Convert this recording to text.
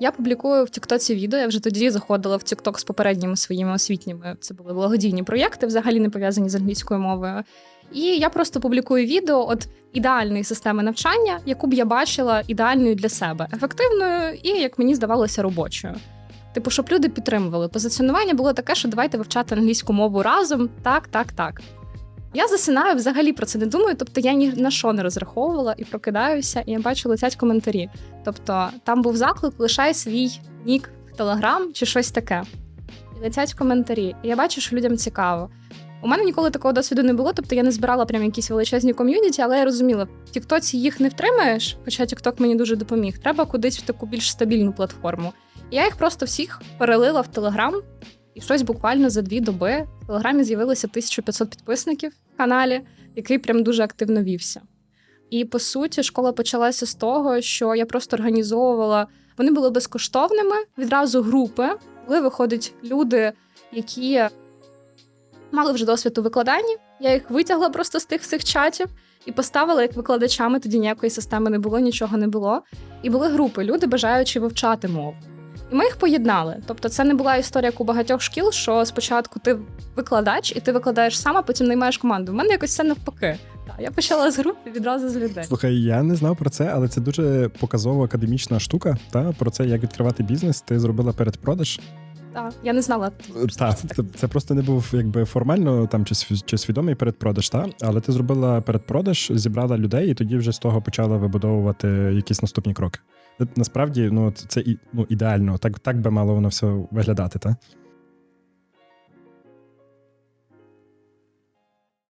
Я публікую в Тіктоці відео. Я вже тоді заходила в Тікток з попередніми своїми освітніми. Це були благодійні проєкти, взагалі не пов'язані з англійською мовою. І я просто публікую відео от ідеальної системи навчання, яку б я бачила ідеальною для себе, ефективною і, як мені здавалося, робочою. Типу, щоб люди підтримували. Позиціонування було таке, що давайте вивчати англійську мову разом. Так, так, так. Я засинаю, взагалі про це не думаю. Тобто я ні на що не розраховувала і прокидаюся, і я бачу летять коментарі. Тобто там був заклик, лишай свій нік в Телеграм чи щось таке. І летять коментарі. І я бачу, що людям цікаво. У мене ніколи такого досвіду не було, тобто я не збирала прям якісь величезні ком'юніті, але я розуміла, в Тіктоці їх не втримаєш, хоча Тікток мені дуже допоміг. Треба кудись в таку більш стабільну платформу. І я їх просто всіх перелила в Телеграм, і щось буквально за дві доби в Телеграмі з'явилося 1500 підписників каналі, який прям дуже активно вівся. І по суті, школа почалася з того, що я просто організовувала. Вони були безкоштовними, відразу групи. Були виходить люди, які мали вже досвід у викладанні. Я їх витягла просто з тих всіх чатів і поставила як викладачами. Тоді ніякої системи не було, нічого не було. І були групи, люди бажаючи вивчати мову. І ми їх поєднали. Тобто, це не була історія як у багатьох шкіл, що спочатку ти викладач, і ти викладаєш сам, а потім наймаєш команду. У мене якось це навпаки. Я почала з групи відразу з людей. Слухай, я не знав про це, але це дуже показово академічна штука. Та про це, як відкривати бізнес. Ти зробила передпродаж. Так, я не знала. Так, це, це просто не був якби формально там чи, чи свідомий передпродаж, та але ти зробила передпродаж, зібрала людей, і тоді вже з того почала вибудовувати якісь наступні кроки. Насправді, ну це, і- ну, ідеально. Так, так би мало воно все виглядати, та?